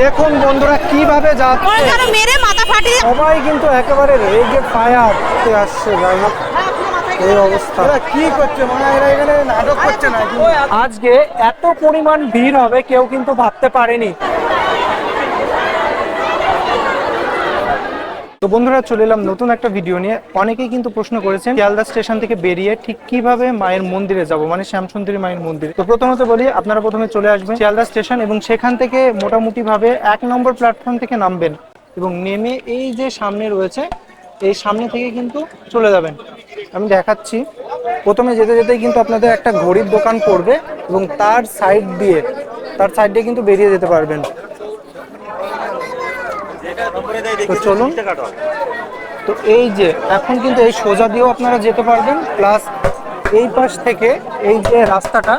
দেখুন বন্ধুরা কীভাবে যাচ্ছে। মেরে মাথা ফাটিয়ে সবাই কিন্তু একেবারে রেগে ফায়ার আসছে যাই হোক। এই অবস্থা। কি করছে? মনে এরা এখানে নাটক করছে না আজকে এত পরিমাণ ভিড় হবে কেউ কিন্তু ভাবতে পারেনি। তো বন্ধুরা, চলে এলাম নতুন একটা ভিডিও নিয়ে। অনেকেই কিন্তু প্রশ্ন করেছেন, শিয়ালদা স্টেশন থেকে বেরিয়ে ঠিক কীভাবে মায়ের মন্দিরে যাব? মানে শ্যামসুন্দরী মায়ের মন্দির। তো প্রথমত বলি, আপনারা প্রথমে চলে আসবেন শিয়ালদা স্টেশন এবং সেখান থেকে মোটামুটি ভাবে এক নম্বর প্ল্যাটফর্ম থেকে নামবেন এবং নেমে এই যে সামনে রয়েছে, এই সামনে থেকে কিন্তু চলে যাবেন। আমি দেখাচ্ছি। প্রথমে যেতে যেতেই কিন্তু আপনাদের একটা ঘড়ির দোকান পড়বে এবং তার সাইড দিয়ে, তার সাইড দিয়ে কিন্তু বেরিয়ে যেতে পারবেন। তো চলুন। তো এই যে এখন কিন্তু এই সোজা দিয়েও আপনারা যেতে পারবেন প্লাস এই পাশ থেকে এই যে রাস্তাটা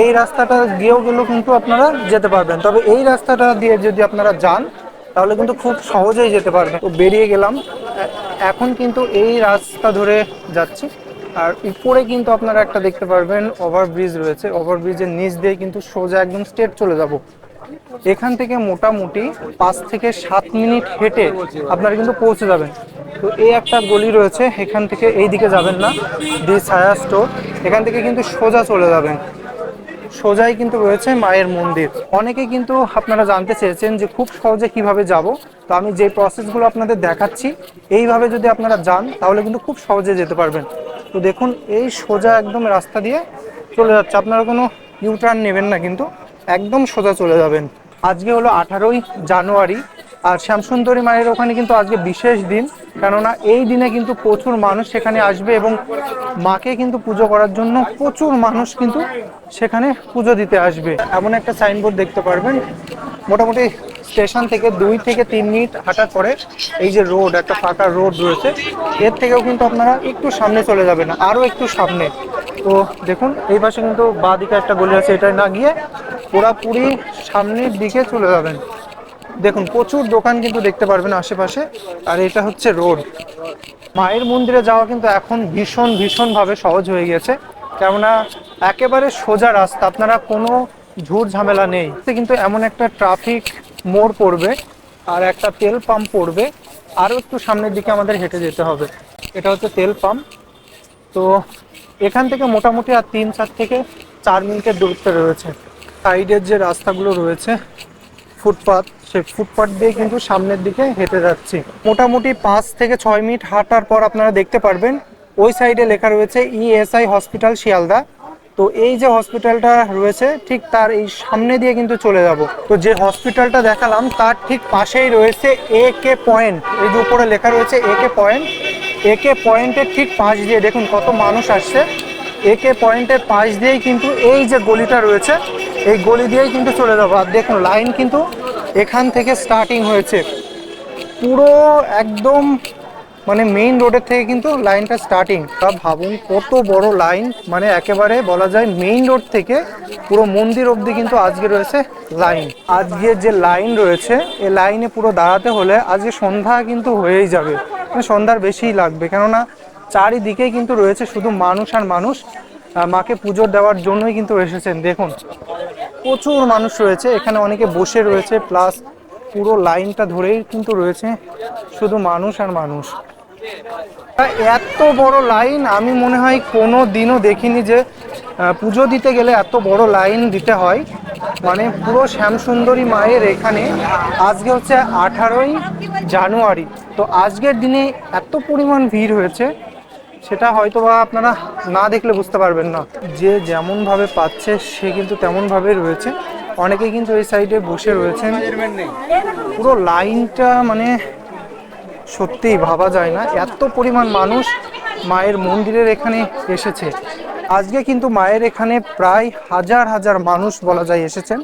এই রাস্তাটা দিয়েও গেলেও কিন্তু আপনারা যেতে পারবেন। তবে এই রাস্তাটা দিয়ে যদি আপনারা যান তাহলে কিন্তু খুব সহজেই যেতে পারবেন। তো বেরিয়ে গেলাম। এখন কিন্তু এই রাস্তা ধরে যাচ্ছি। আর উপরে কিন্তু আপনারা একটা দেখতে পারবেন ওভারব্রিজ রয়েছে। ওভারব্রিজের নিচ দিয়ে কিন্তু সোজা একদম স্ট্রেট চলে যাব। এখান থেকে মোটামুটি পাঁচ থেকে সাত মিনিট হেঁটে আপনারা কিন্তু পৌঁছে যাবেন। তো এই একটা গলি রয়েছে, এখান থেকে এই দিকে যাবেন না দি ছায়া স্টোর। এখান থেকে কিন্তু সোজা চলে যাবেন। সোজাই কিন্তু রয়েছে মায়ের মন্দির। অনেকে কিন্তু আপনারা জানতে চেয়েছেন যে খুব সহজে কীভাবে যাব। তো আমি যে প্রসেসগুলো আপনাদের দেখাচ্ছি, এইভাবে যদি আপনারা যান, তাহলে কিন্তু খুব সহজে যেতে পারবেন। তো দেখুন, এই সোজা একদম রাস্তা দিয়ে চলে যাচ্ছে। আপনারা কোনো ইউটার্ন নেবেন না কিন্তু। একদম সোজা চলে যাবেন। আজকে হলো আঠারোই জানুয়ারি, আর শ্যামসুন্দরী মায়ের ওখানে কিন্তু আজকে বিশেষ দিন, কেননা এই দিনে কিন্তু প্রচুর মানুষ সেখানে আসবে এবং মাকে কিন্তু পুজো করার জন্য প্রচুর মানুষ কিন্তু সেখানে পুজো দিতে আসবে। এমন একটা সাইনবোর্ড দেখতে পারবেন। মোটামুটি স্টেশন থেকে দুই থেকে তিন মিনিট হাঁটার পরে এই যে রোড, একটা ফাঁকা রোড রয়েছে, এর থেকেও কিন্তু আপনারা একটু সামনে চলে যাবেন, আরও একটু সামনে। তো দেখুন, এই পাশে কিন্তু বাঁ দিকে একটা গলি আছে, এটা না গিয়ে পুরাপুরি সামনের দিকে চলে যাবেন। দেখুন, প্রচুর দোকান কিন্তু দেখতে পারবেন আশেপাশে, আর এটা হচ্ছে রোড। মায়ের মন্দিরে যাওয়া কিন্তু এখন ভীষণ, ভীষণভাবে সহজ হয়ে গেছে কেননা একেবারে সোজা রাস্তা, আপনারা কোনো ঝুট ঝামেলা নেই। কিন্তু এমন একটা ট্রাফিক মোড় পড়বে আর একটা তেল পাম্প পড়বে। আরও একটু সামনের দিকে আমাদের হেঁটে যেতে হবে। এটা হচ্ছে তেল পাম্প। তো এখান থেকে মোটামুটি আর তিন, চার থেকে চার মিনিটের দূরত্বে রয়েছে। সাইডের যে রাস্তাগুলো রয়েছে ফুটপাথ সে ফুটপাথ দিয়ে কিন্তু সামনের দিকে হেঁটে যাচ্ছি। মোটামুটি পাঁচ থেকে ছয় মিনিট হাঁটার পর আপনারা দেখতে পারবেন, ওই সাইডে লেখা রয়েছে ইএসআই হসপিটাল শিয়ালদা। তো এই যে হসপিটালটা রয়েছে, ঠিক তার এই সামনে দিয়ে কিন্তু চলে যাব। তো যে হসপিটালটা দেখালাম, তার ঠিক পাশেই রয়েছে এ কে পয়েন্ট এই যে উপরে লেখা রয়েছে এ কে পয়েন্ট এ কে পয়েন্টের ঠিক পাশ দিয়ে, দেখুন কত মানুষ আসছে। এ কে পয়েন্টের পাশ দিয়েই কিন্তু এই যে গলিটা রয়েছে, এই গলি দিয়েই কিন্তু চলে যাব। আর দেখুন, লাইন কিন্তু এখান থেকে স্টার্টিং হয়েছে। পুরো একদম মানে মেইন রোডের থেকে কিন্তু লাইনটা স্টার্টিং তা ভাবুন কত বড় লাইন মানে একেবারে বলা যায় মেইন রোড থেকে পুরো মন্দির অবধি কিন্তু আজকে রয়েছে লাইন আজকে যে লাইন রয়েছে এই লাইনে পুরো দাঁড়াতে হলে আজকে সন্ধ্যা কিন্তু হয়েই যাবে। মানে সন্ধ্যার বেশিই লাগবে। কেননা চারিদিকেই কিন্তু রয়েছে শুধু মানুষ আর মানুষ। মাকে পুজো দেওয়ার জন্যই কিন্তু এসেছেন। দেখুন, প্রচুর মানুষ রয়েছে। এখানে অনেকে বসে রয়েছে। প্লাস পুরো লাইনটা ধরেই কিন্তু রয়েছে শুধু মানুষ আর মানুষ। এত বড় লাইন, আমি মনে হয় কোনো দিনও দেখিনি যে পুজো দিতে গেলে এত বড় লাইন দিতে হয়। মানে পুরো শ্যামসুন্দরী মায়ের এখানে। আজকে হচ্ছে আঠারোই জানুয়ারি। তো আজকের দিনে এত পরিমাণ ভিড় হয়েছে, সেটা হয়তো বা আপনারা না দেখলে বুঝতে পারবেন না। যে যেমন ভাবে পাচ্ছে, সে কিন্তু তেমন ভাবে রয়েছে। অনেকে কিন্তু এই সাইডে বসে রয়েছেন। পুরো লাইনটা মানে সত্যিই ভাবা যায় না। এত পরিমাণ মানুষ মায়ের মন্দিরের এখানে এসেছে। আজকে কিন্তু মায়ের এখানে প্রায় হাজার হাজার মানুষ বলা যায় এসেছেন।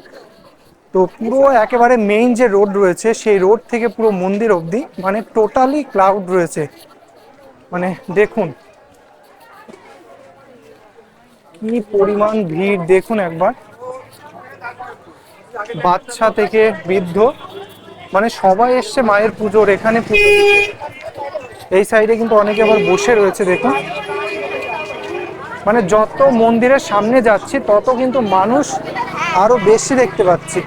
তো পুরো একেবারে মেইন যে রোড রয়েছে, সেই রোড থেকে পুরো মন্দির অবধি মানে টোটালি ক্লাউড রয়েছে। মানে দেখুন, কি পরিমাণ ভিড়, দেখুন একবার। বাচ্চা থেকে বৃদ্ধ মানে সবাই এসছে মায়ের পুজোর, এখানে পুজো এই সাইডে কিন্তু অনেকে আবার বসে রয়েছে, দেখুন। মানে যত মন্দিরের সামনে যাচ্ছি, তত কিন্তু মানুষ আরও বেশি দেখতে পাচ্ছি।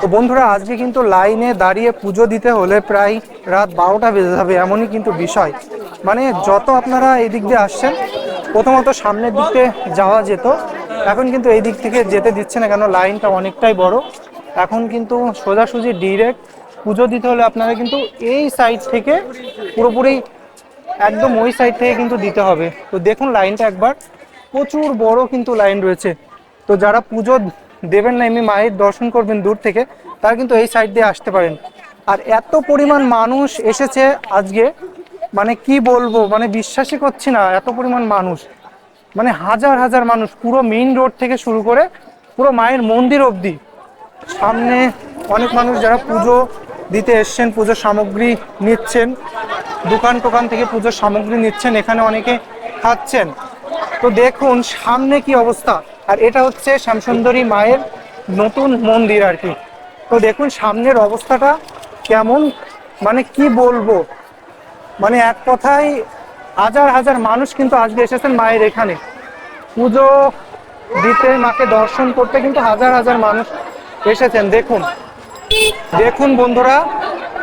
তো বন্ধুরা, আজকে কিন্তু লাইনে দাঁড়িয়ে পুজো দিতে হলে প্রায় রাত বারোটা বেজে যাবে, এমনই কিন্তু বিষয়। মানে যত আপনারা এই দিক দিয়ে আসছেন, প্রথমত সামনের দিকে যাওয়া যেত। এখন কিন্তু এই দিক থেকে যেতে দিচ্ছে না, কেন লাইনটা অনেকটাই বড়। এখন কিন্তু সোজাসুজি ডিরেক্ট পুজো দিতে হলে আপনারা কিন্তু এই সাইড থেকে পুরোপুরি একদম ওই সাইড থেকে কিন্তু দিতে হবে। তো দেখুন লাইনটা একবার। প্রচুর বড় কিন্তু লাইন রয়েছে। তো যারা পুজো দেবেন না, এমনি মায়ের দর্শন করবেন দূর থেকে, তারা কিন্তু এই সাইড দিয়ে আসতে পারেন। আর এত পরিমাণ মানুষ এসেছে আজকে মানে কি বলব মানে বিশ্বাসই করছি না, এত পরিমাণ মানুষ। মানে হাজার হাজার মানুষ, পুরো মেইন রোড থেকে শুরু করে পুরো মায়ের মন্দির অবধি। সামনে অনেক মানুষ যারা পুজো দিতে এসছেন, পুজোর সামগ্রী নিচ্ছেন, দোকান টোকান থেকে পুজোর সামগ্রী নিচ্ছেন, এখানে অনেকে খাচ্ছেন। তো দেখুন, সামনে কি অবস্থা? আর এটা হচ্ছে শ্যামসুন্দরী মায়ের নতুন মন্দির আর কি। তো দেখুন, সামনের অবস্থাটা কেমন মানে কি বলব? মানে এক কথায় হাজার হাজার মানুষ কিন্তু আজকে এসেছেন মায়ের এখানে। পুজো দিতে, মাকে দর্শন করতে কিন্তু হাজার হাজার মানুষ এসেছেন, দেখুন। দেখুন বন্ধুরা,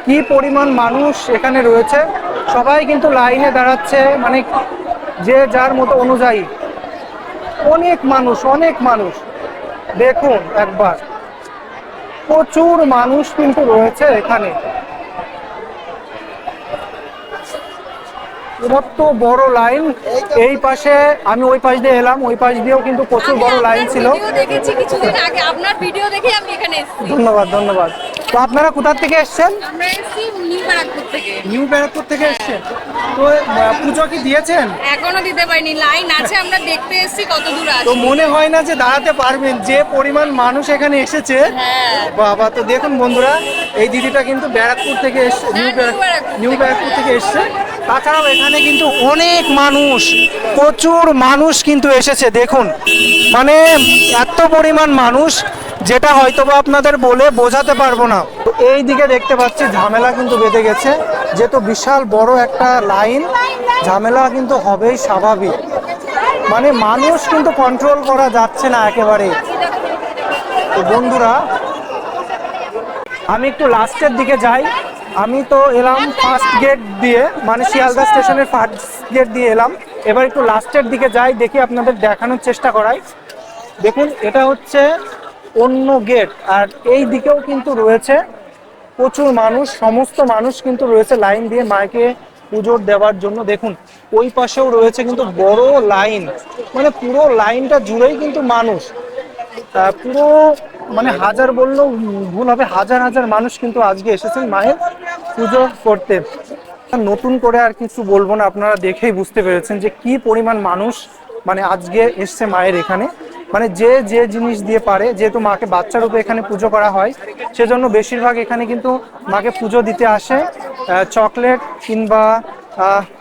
কি পরিমাণ মানুষ এখানে রয়েছে। সবাই কিন্তু লাইনে দাঁড়াচ্ছে মানে যে যার মতো অনুযায়ী। অনেক মানুষ অনেক মানুষ। দেখুন একবার, প্রচুর মানুষ কিন্তু রয়েছে এখানে। কত বড় লাইন। এই পাশে আমি ওই পাশ দিয়ে এলাম ওই পাশ দিয়েও কিন্তু প্রচুর বড় লাইন ছিল। দেখেছি কিছুদিন আগে আপনার ভিডিও দেখে আমি এখানে এসেছি। ধন্যবাদ ধন্যবাদ। তো আপনারা কোথা থেকে এসছেন? আমরা এসেছি নিউ ব্যারাকপুর থেকে। নিউ ব্যারাকপুর থেকে এসছেন। তো পুজো কি দিয়েছেন? এখনও দিতে পারিনি লাইন আছে আমরা দেখতে এসেছি কত দূর তো মনে হয় না যে দাঁড়াতে পারবেন যে পরিমাণ মানুষ এখানে এসেছে। হ্যাঁ। বাবা তো দেখুন বন্ধুরা এই দিদিটা কিন্তু ব্যারাকপুর থেকে এসছে new new Barrack- Barrackpore new Barrackpore থেকে এসছে। তাছাড়াও এখানে কিন্তু অনেক মানুষ, প্রচুর মানুষ কিন্তু এসেছে, দেখুন। মানে এত পরিমাণ মানুষ, যেটা হয়তো বা আপনাদের বলে বোঝাতে পারব না। এই দিকে দেখতে পাচ্ছি, ঝামেলা কিন্তু বেঁধে গেছে। যেহেতু বিশাল বড় একটা লাইন, ঝামেলা কিন্তু হবেই স্বাভাবিক। মানে মানুষ কিন্তু কন্ট্রোল করা যাচ্ছে না একেবারে। তো বন্ধুরা, আমি একটু লাস্টের দিকে যাই। আমি তো এলাম ফার্স্ট গেট দিয়ে মানে শিয়ালদা স্টেশনের ফার্স্ট গেট দিয়ে এলাম। এবার একটু লাস্টের দিকে যাই দেখি আপনাদের দেখানোর চেষ্টা করাই। দেখুন এটা হচ্ছে অন্য গেট আর এই দিকেও কিন্তু রয়েছে প্রচুর মানুষ সমস্ত মানুষ কিন্তু রয়েছে লাইন দিয়ে মাকে পুজোর দেওয়ার জন্য। দেখুন ওই পাশেও রয়েছে কিন্তু বড় লাইন মানে পুরো লাইনটা জুড়েই কিন্তু মানুষ। আহ, পুরো মানে হাজার বললেও ভুল হবে হাজার হাজার মানুষ কিন্তু আজকে এসেছেন মায়ের। পুজো করতে। নতুন করে আর কিছু বলব না, আপনারা দেখেই বুঝতে পেরেছেন যে কি পরিমাণ মানুষ মানে আজকে এসছে মায়ের এখানে। মানে যে যে জিনিস দিয়ে পারে, যেহেতু মাকে বাচ্চা রূপে এখানে পুজো করা হয়, সেজন্য বেশিরভাগ এখানে কিন্তু মাকে পুজো দিতে আসে চকলেট কিংবা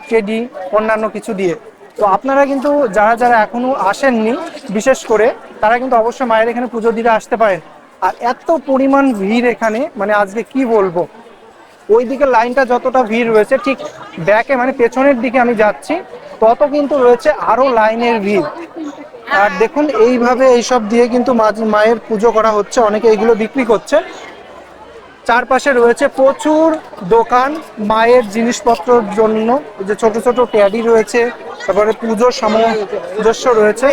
কেডি অন্যান্য কিছু দিয়ে। তো আপনারা কিন্তু যারা যারা এখনও আসেননি, বিশেষ করে, তারা কিন্তু অবশ্যই মায়ের এখানে পুজো দিতে আসতে পারেন। আর এত পরিমাণ ভিড় এখানে মানে আজকে কি বলব? ওই দিকে লাইনটা যতটা ভিড় রয়েছে, ঠিক ব্যাকে মানে পেছনের দিকে আমি যাচ্ছি, তত কিন্তু রয়েছে আরও লাইনের ভিড়। আর দেখুন, এইভাবে এইসব দিয়ে কিন্তু মায়ের পুজো করা হচ্ছে, অনেকে এগুলো বিক্রি করছে। চারপাশে রয়েছে প্রচুর দোকান মায়ের জিনিসপত্রের জন্য যে ছোট ছোট ট্যাডি রয়েছে, তারপরে পুজোর সময় সামঞ্জস্য রয়েছে,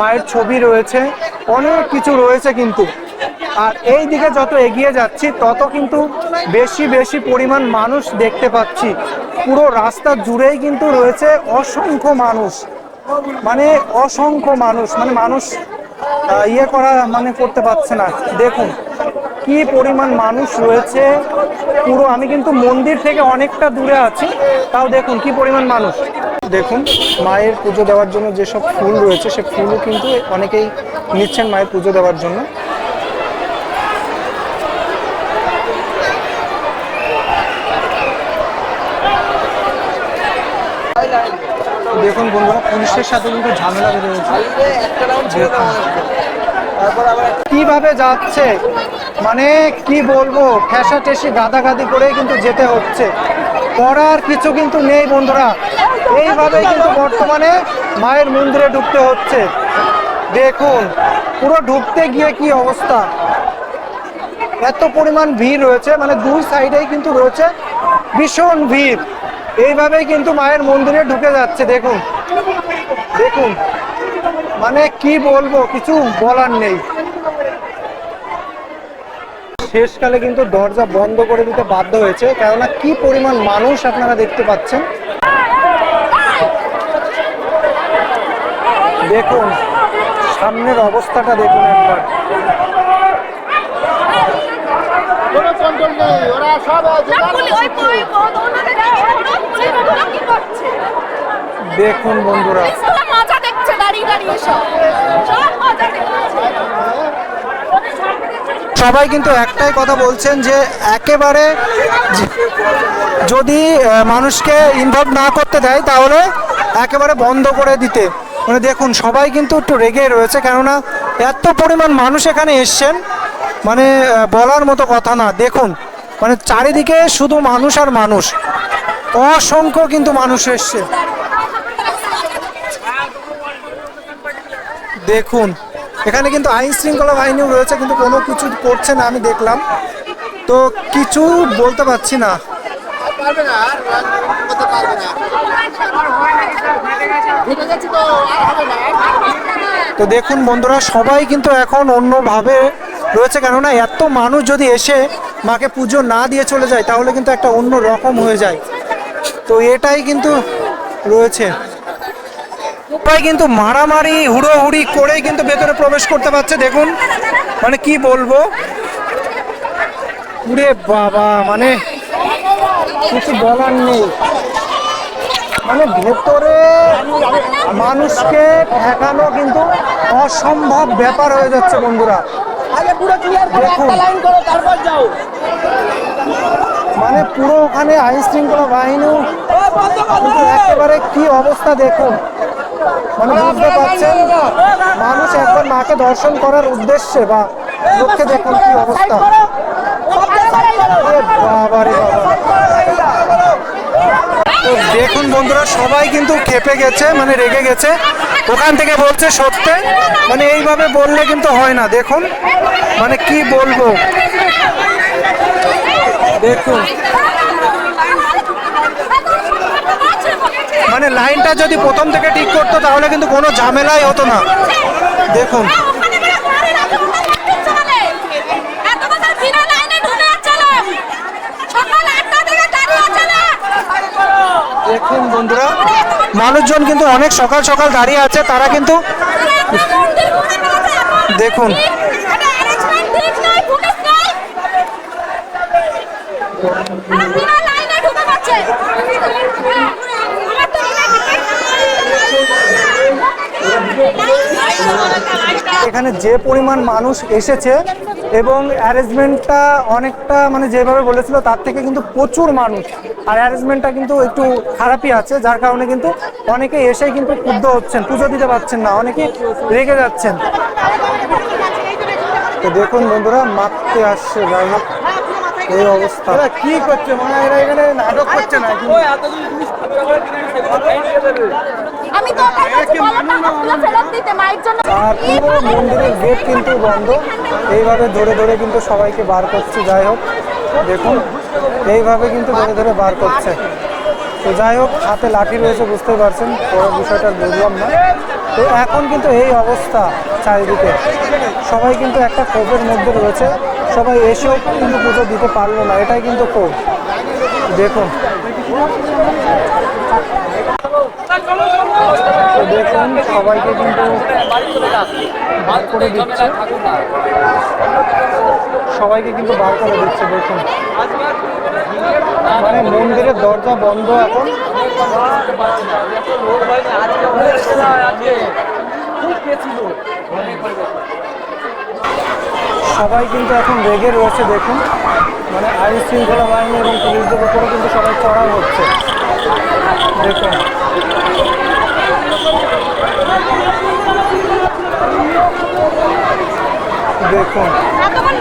মায়ের ছবি রয়েছে, অনেক কিছু রয়েছে কিন্তু। আর এই দিকে যত এগিয়ে যাচ্ছি, তত কিন্তু বেশি বেশি পরিমাণ মানুষ দেখতে পাচ্ছি। পুরো রাস্তা জুড়েই কিন্তু রয়েছে অসংখ্য মানুষ। মানে অসংখ্য মানুষ মানে মানুষ ইয়ে করা মানে করতে পারছে না। দেখুন, কি পরিমাণ মানুষ রয়েছে পুরো, আমি কিন্তু মন্দির থেকে অনেকটা দূরে আছি, তাও দেখুন কি পরিমাণ মানুষ। দেখুন, মায়ের পুজো দেওয়ার জন্য যেসব ফুল রয়েছে, সে ফুলও কিন্তু অনেকেই নিচ্ছেন মায়ের পুজো দেওয়ার জন্য। দেখুন বন্ধুরা, পুলিশের সাথে কিন্তু ঝামেলা বেঁধে গেছে কীভাবে যাচ্ছে? মানে কি বলব ঠেসা ঠেসি গাদাগাদি করে কিন্তু যেতে হচ্ছে। করার কিছু কিন্তু নেই বন্ধুরা। এইভাবেই কিন্তু বর্তমানে মায়ের মন্দিরে ঢুকতে হচ্ছে। দেখুন, পুরো ঢুকতে গিয়ে কি অবস্থা। এত পরিমাণ ভিড় রয়েছে মানে দুই সাইডেই কিন্তু রয়েছে ভীষণ ভিড়। এইভাবেই কিন্তু মায়ের মন্দিরে ঢুকে যাচ্ছে দেখুন। দেখুন। মানে কি বলব কিছু বলার নেই। শেষকালে কিন্তু দরজা বন্ধ করে দিতে বাধ্য হয়েছে কেননা কি পরিমাণ মানুষ আপনারা দেখতে পাচ্ছেন। দেখুন সামনের অবস্থাটা দেখুন একবার। ওরা সব দেখুন বন্ধুরা। মজা দেখছে দাঁড়িয়ে দাঁড়িয়ে সব সব মজা সবাই কিন্তু একটাই কথা বলছেন যে একেবারে যদি মানুষকে ইনভলভ না করতে দেয় তাহলে একেবারে বন্ধ করে দিতে। মানে দেখুন সবাই কিন্তু একটু রেগে রয়েছে কেননা এত পরিমাণ মানুষ এখানে এসছেন মানে বলার মতো কথা না। দেখুন মানে চারিদিকে শুধু মানুষ আর মানুষ। অসংখ্য কিন্তু মানুষ এসছে। দেখুন, এখানে কিন্তু আইন শৃঙ্খলা বাহিনীও রয়েছে, কিন্তু কোনো কিছু করছে না, আমি দেখলাম। তো কিছু বলতে পারছি না। তো দেখুন বন্ধুরা, সবাই কিন্তু এখন অন্যভাবে রয়েছে, কেননা এত মানুষ যদি এসে মাকে পুজো না দিয়ে চলে যায়, তাহলে কিন্তু একটা অন্য রকম হয়ে যায়। তো এটাই কিন্তু রয়েছে। সবাই কিন্তু মারামারি হুড়োহুড়ি করেই কিন্তু ভেতরে প্রবেশ করতে পারছে দেখুন। মানে কি বলব? উরে বাবা মানে কিছু বলার নেই। মানে ভেতরে মানুষকে ঠেকানো কিন্তু অসম্ভব ব্যাপার হয়ে যাচ্ছে বন্ধুরা। আগে পুরো ক্লিয়ার করে দেখুন। একটা লাইন করো তারপর যাও। মানে পুরো ওখানে আইন শৃঙ্খলা বাহিনী একেবারে কি অবস্থা দেখুন। মানে বুঝতে পারছেন মানুষ একবার মাকে দর্শন করার উদ্দেশ্যে বা লক্ষ্যে দেখুন কি অবস্থা। বাবারে বাবা। তো দেখুন বন্ধুরা, সবাই কিন্তু খেপে গেছে মানে রেগে গেছে। ওখান থেকে বলছে সত্যি মানে এইভাবে বললে কিন্তু হয় না, দেখুন। মানে কি বলব? দেখুন। মানে লাইনটা যদি প্রথম থেকে ঠিক করতো, তাহলে কিন্তু কোনো ঝামেলাই হতো না দেখুন দেখুন বন্ধুরা, মানুষজন কিন্তু অনেক সকাল সকাল দাঁড়িয়ে আছে, তারা কিন্তু দেখুন। এখানে যে পরিমাণ মানুষ এসেছে এবং অ্যারেঞ্জমেন্টটা অনেকটা মানে যেভাবে বলেছিল তার থেকে কিন্তু প্রচুর মানুষ। আর অ্যারেঞ্জমেন্টটা কিন্তু একটু খারাপই আছে যার কারণে কিন্তু অনেকে এসেই কিন্তু ক্ষুব্ধ হচ্ছেন পুজো দিতে পারছেন না অনেকে রেগে যাচ্ছেন। তো দেখুন বন্ধুরা মারতে আসছে যাই হোক এই অবস্থা। কি করছে? মানে এরা এখানে নাটক করছে না আমি তো ওটাই বলছি, বলো টাকাগুলো ফেরত দিতে মায়ের জন্য পুরো মন্দিরের গেট কিন্তু বন্ধ। এইভাবে ধরে ধরে কিন্তু সবাইকে বার করছে যাই হোক। দেখুন এইভাবে কিন্তু ধরে ধরে বার করছে। তো যাই হোক হাতে লাঠি রয়েছে বুঝতেই পারছেন পুরো বিষয়টা বুঝলাম না। তো এখন কিন্তু এই অবস্থা চারিদিকে। সবাই কিন্তু একটা ক্ষোভের মধ্যে রয়েছে। সবাই এসেও কিন্তু পুজো দিতে পারল না এটাই কিন্তু ক্ষোভ। দেখুন। দেখুন, সবাইকে কিন্তু বার করে দিচ্ছে। সবাইকে কিন্তু বার করে দিচ্ছে, দেখুন। মানে মন্দিরের দরজা বন্ধ এখন। সবাই কিন্তু এখন রেগে রয়েছে দেখুন। মানে আইন শৃঙ্খলা বাহিনী এবং পুলিশদের উপরে কিন্তু সবাই চড়াও হচ্ছে। দেখুন। দেখুন।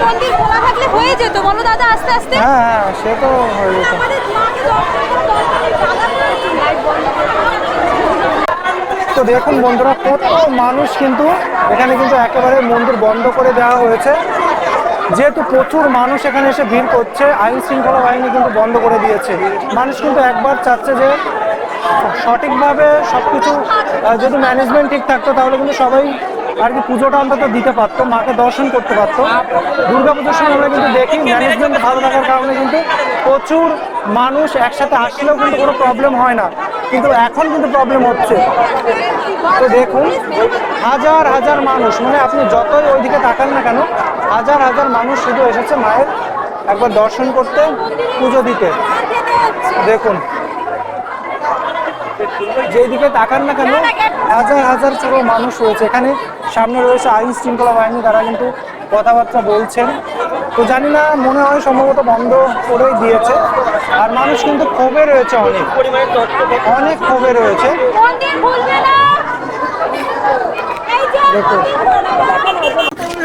মন্দির খোলা থাকলে হয়ে যেত। বলো দাদা আস্তে আস্তে। হ্যাঁ হ্যাঁ সে তো হয়ে যেত। তো দেখুন বন্ধুরা, কত মানুষ কিন্তু এখানে কিন্তু একেবারে মন্দির বন্ধ করে দেওয়া হয়েছে। যেহেতু প্রচুর মানুষ এখানে এসে ভিড় করছে, আইন শৃঙ্খলা বাহিনী কিন্তু বন্ধ করে দিয়েছে। মানুষ কিন্তু একবার চাচ্ছে যে সঠিকভাবে সব কিছু যদি ম্যানেজমেন্ট ঠিক থাকতো, তাহলে কিন্তু সবাই আর কি পুজোটা অন্তত দিতে পারতো, মাকে দর্শন করতে পারতো। দুর্গা পুজোর সময় আমরা কিন্তু দেখি ম্যানেজমেন্ট ভালো থাকার কারণে কিন্তু প্রচুর মানুষ একসাথে আসলেও কিন্তু কোনো প্রবলেম হয় না। কিন্তু এখন কিন্তু প্রবলেম হচ্ছে। তো দেখুন, হাজার হাজার মানুষ মানে আপনি যতই ওইদিকে তাকান না কেন, হাজার হাজার মানুষ শুধু এসেছে মায়ের একবার দর্শন করতে, পুজো দিতে। দেখুন যেদিকে তাকান না কেন, হাজার হাজার পুরো মানুষ রয়েছে। এখানে সামনে রয়েছে আইন শৃঙ্খলা বাহিনী, তারা কিন্তু কথাবার্তা বলছেন। তো জানি না, মনে হয় সম্ভবত বন্ধ করেই দিয়েছে। আর মানুষ কিন্তু ক্ষোভে রয়েছে অনেক। অনেক ক্ষোভে রয়েছে।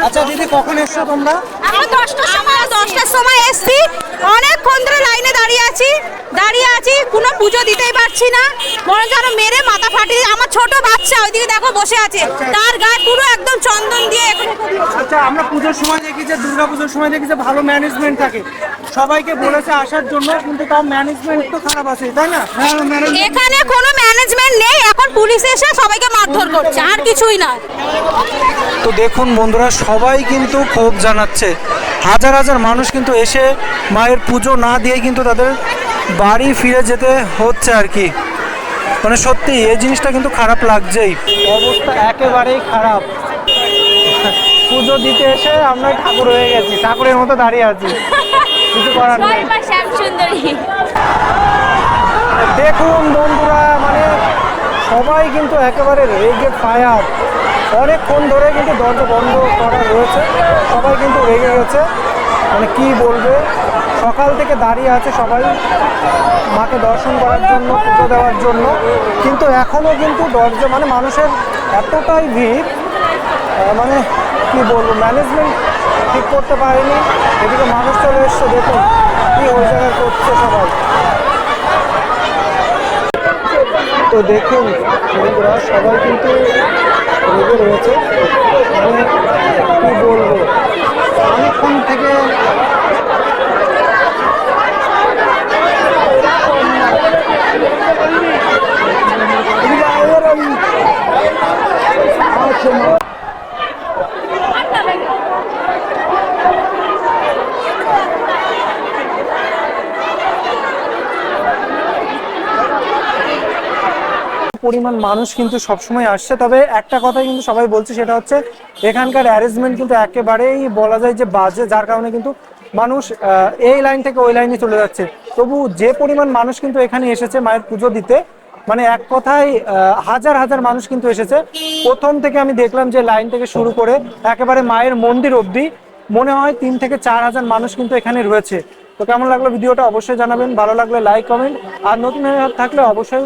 আচ্ছা দিদি, কখন এসছো তোমরা? আমরা দশটার সময় দশটার সময় এসছি। অনেকক্ষণ ধরে লাইনে দাঁড়িয়ে আছি। দাঁড়িয়ে আছি কোনো পুজো দিতেই পারছি না। মনে যেন মেরে মাথা ফাটিয়ে আমার ছোট বাচ্চা ওইদিকে দেখো বসে আছে। তার গায়ে পুরো একদম চন্দন দিয়ে আচ্ছা আমরা পুজোর সময় দেখি যে দুর্গা পুজোর সময় দেখি যে ভালো ম্যানেজমেন্ট থাকে। সবাইকে বলেছে আসার জন্য কিন্তু তাও ম্যানেজমেন্ট তো খারাপ আছে তাই না? হ্যাঁ এখানে কোনো ম্যানেজমেন্ট নেই। এখন পুলিশ এসে সবাইকে মারধর করছে। আর কিছুই না। তো দেখুন বন্ধুরা সবাই কিন্তু ক্ষোভ জানাচ্ছে। হাজার হাজার মানুষ কিন্তু এসে মায়ের পুজো না দিয়ে কিন্তু তাদের বাড়ি ফিরে যেতে হচ্ছে আর কি। মানে সত্যি এই জিনিসটা কিন্তু খারাপ লাগছেই। অবস্থা একেবারেই খারাপ। পুজো দিতে এসে আমরা ঠাকুর হয়ে গেছি ঠাকুরের মতো দাঁড়িয়ে আছি। কিছু করার নেই। দেখুন বন্ধুরা মানে সবাই কিন্তু একেবারে রেগে ফায়ার। অনেকক্ষণ ধরে কিন্তু দরজা বন্ধ করা রয়েছে। সবাই কিন্তু রেগে গেছে। মানে কি বলবে? সকাল থেকে দাঁড়িয়ে আছে সবাই। মাকে দর্শন করার জন্য, পুজো দেওয়ার জন্য। কিন্তু এখনও কিন্তু দরজা মানে মানুষের এতটাই ভিড় মানে কি বলব ম্যানেজমেন্ট ঠিক করতে পারেনি। এদিকে মানুষ চলে এসছে, দেখুন কি ওই জায়গায় করছে সবাই। তো দেখুন, বন্ধুরা, সবাই কিন্তু রেগে রয়েছে। এবং কি বলব? অনেকক্ষণ থেকে এদিকে পরিমাণ মানুষ কিন্তু সবসময় আসছে। তবে একটা কথাই কিন্তু সবাই বলছে, সেটা হচ্ছে এখানকার অ্যারেঞ্জমেন্ট কিন্তু একেবারেই বলা যায় যে বাজে, যার কারণে কিন্তু মানুষ এই লাইন থেকে ওই লাইনে চলে যাচ্ছে। তবু যে পরিমাণ মানুষ কিন্তু এখানে এসেছে মায়ের পুজো দিতে মানে এক কথায় হাজার হাজার মানুষ কিন্তু এসেছে। প্রথম থেকে আমি দেখলাম যে লাইন থেকে শুরু করে একেবারে মায়ের মন্দির অবধি, মনে হয় তিন থেকে চার হাজার মানুষ কিন্তু এখানে রয়েছে। তো কেমন লাগল ভিডিওটা অবশ্যই জানাবেন, ভালো লাগলে লাইক কমেন্ট আর নতুন থাকলে অবশ্যই